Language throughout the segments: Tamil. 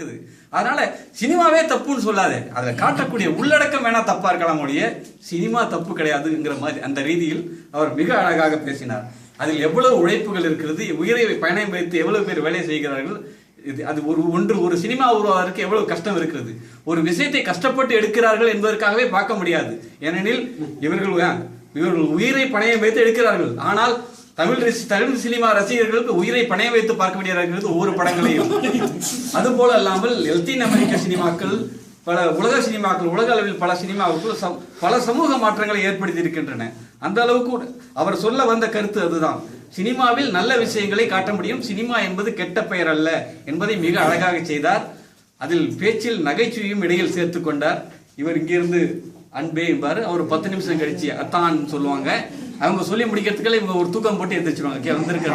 இருக்குது. அதனால சினிமாவே தப்புன்னு சொல்லாதே. அதில் காட்டக்கூடிய உள்ளடக்கம் வேணா தப்பா இருக்கலாம் ஒழிய சினிமா தப்பு கிடையாதுங்கிற மாதிரி அந்த ரீதியில் அவர் மிக அழகாக பேசினார். அதில் எவ்வளவு உழைப்புகள் இருக்கிறது உயிரை பயணம் வைத்து எவ்வளவு பேர் வேலை செய்கிறார்கள் இது அது ஒரு ஒன்று ஒரு சினிமா உருவாவதற்கு எவ்வளவு கஷ்டம் இருக்கிறது. ஒரு விஷயத்தை கஷ்டப்பட்டு எடுக்கிறார்கள் என்பதற்காகவே பார்க்க முடியாது. ஏனெனில் இவர்கள் ஆ, இவர்கள் உயிரை பணையம் வைத்து எடுக்கிறார்கள். ஆனால் தமிழ் ரசி- தமிழ் சினிமா ரசிகர்களுக்கு உயிரை பணைய வைத்து பார்க்க வேண்டியது ஒவ்வொரு படங்களையும். அதுபோல அல்லாமல் லத்தீன் அமெரிக்க சினிமாக்கள் பல உலக சினிமாக்கள் உலக அளவில் பல சினிமாவுக்கு பல சமூக மாற்றங்களை ஏற்படுத்தி இருக்கின்றன. அந்த அளவுக்கு அவர் சொல்ல வந்த கருத்து அதுதான். சினிமாவில் நல்ல விஷயங்களை காட்ட முடியும். சினிமா என்பது கெட்ட பெயர் அல்ல என்பதை மிக அழகாக செய்தார். அதில் பேச்சில் நகைச்சுவையும் இடையில் சேர்த்து கொண்டார். இவர் இங்கிருந்து அன்பே என்பார். அவர் பத்து நிமிஷம் கழிச்சு அத்தான் சொல்லுவாங்க. அவங்க சொல்லி முடிக்கிறதுக்குள்ள இவங்க ஒரு தூக்கம் போட்டு எந்திரிச்சிருவாங்க. கே- வந்திருக்கிற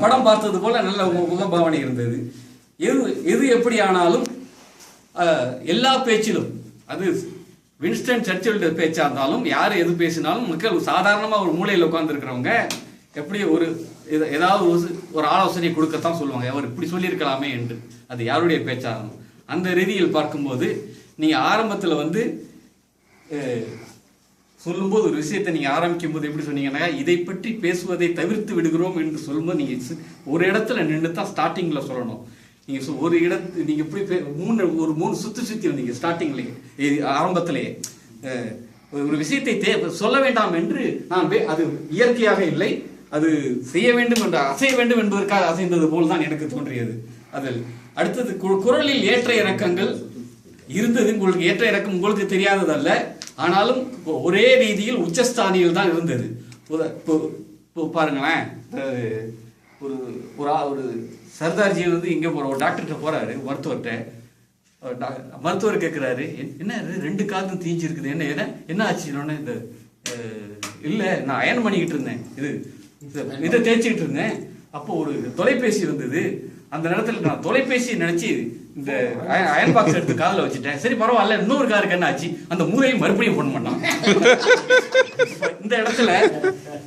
படம் பார்த்தது போல நல்ல முகபாவனை இருந்தது. எது எது எப்படி ஆனாலும் எல்லா பேச்சிலும் அது வின்ஸ்டன் சர்ச்சில் பேச்சா இருந்தாலும் யார் எது பேசினாலும் மக்கள் சாதாரணமா ஒரு மூலையில் உட்கார்ந்துருக்கிறவங்க எப்படி ஒரு ஏதாவது ஒரு ஆலோசனை கொடுக்கத்தான் சொல்லுவாங்க. அவர் இப்படி சொல்லியிருக்கலாமே என்று. அது யாருடைய பேச்சா இருந்தாலும் அந்த ரீதியில் பார்க்கும்போது நீங்க ஆரம்பத்துல வந்து சொல்லும்போது ஒரு விஷயத்தை நீங்க ஆரம்பிக்கும் போது எப்படி சொன்னீங்கன்னா இதை பற்றி பேசுவதை தவிர்த்து விடுகிறோம் என்று சொல்லும்போது நீங்க ஒரு இடத்துல நின்று தான் ஸ்டார்டிங்ல சொல்லணும். நீங்க ஒரு இடத்து நீங்க எப்படி பே- மூணு ஒரு மூணு சுற்றி சுத்தி வந்தீங்க ஸ்டார்டிங்லேயே ஆரம்பத்திலேயே ஒரு விஷயத்தை தே சொல்ல வேண்டாம் என்று நான் பே- அது இயற்கையாக இல்லை. அது செய்ய வேண்டும் என்று அசைய வேண்டும் என்பதற்காக அசைந்தது போல் தான் எனக்கு தோன்றியது. அதில் அடுத்தது கு- குரலில் ஏற்ற இறக்கங்கள் இருந்தது. உங்களுக்கு ஏற்ற இறக்கம் உங்களுக்கு தெரியாததல்ல. ஆனாலும் ஒரே ரீதியில் உச்சஸ்தானியில் தான் இருந்தது. இப்போ இப்போ பாருங்களேன். ஒரு ஒரு ஆ- ஒரு சர்தார்ஜி வந்து இங்கே போகிற ஒரு டாக்டர்கிட்ட போகிறாரு மருத்துவர்கிட்ட. மருத்துவர் கேட்குறாரு என்ன இது? ரெண்டு காதும் தீஞ்சிருக்குது. என்ன என்ன என்ன ஆச்சுன்னு இந்த இல்லை நான் அயன் பண்ணிக்கிட்டு இருந்தேன். இது இது- இதை தேய்ச்சிக்கிட்டு இருந்தேன். அப்போ ஒரு தொலைபேசி வந்தது. அந்த நேரத்துல நான் தொலைபேசி நினைச்சு இந்த அயன் பாக்ஸ் எடுத்து காதுல வச்சுட்டேன். சரி பரவாயில்ல இன்னொரு காருக்கு என்ன ஆச்சு? அந்த மூதேவி மறுபடியும் ஃபோன் பண்ணான். இந்த இடத்துல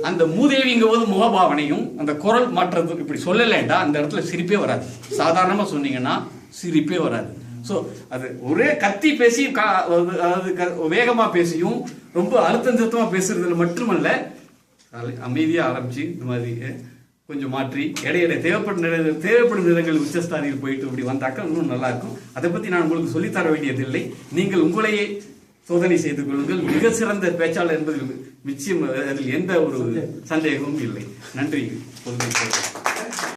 அந்த மூதேவிங்க போது முகபாவனையும் அந்த குரல் மாற்றது இப்படி சொல்லலைண்டா அந்த இடத்துல சிரிப்பே வராது. சாதாரணமா சொன்னீங்கன்னா சிரிப்பே வராது. ஸோ அது ஒரே கத்தி பேசி கா- அது- அதாவது க- வேகமா பேசியும் ரொம்ப அழுத்தம் திருத்தமா பேசுறதுல மட்டுமல்ல அமைதியா ஆரம்பிச்சு இந்த மாதிரி கொஞ்சம் மாற்றி இடையில தேவைப்படும் நேர- தேவைப்படும் நேரங்கள் உச்சஸ்தானியில் போயிட்டு இப்படி வந்தாக்கா இன்னும் நல்லா இருக்கும் அதை பத்தி நான் உங்களுக்கு சொல்லித்தர வேண்டியதில்லை. நீங்கள் உங்களையே சோதனை செய்து கொள்ளுங்கள். மிக சிறந்த பேச்சாளர் என்பதில் நிச்சயம் அதில் எந்த ஒரு சந்தேகமும் இல்லை. நன்றி.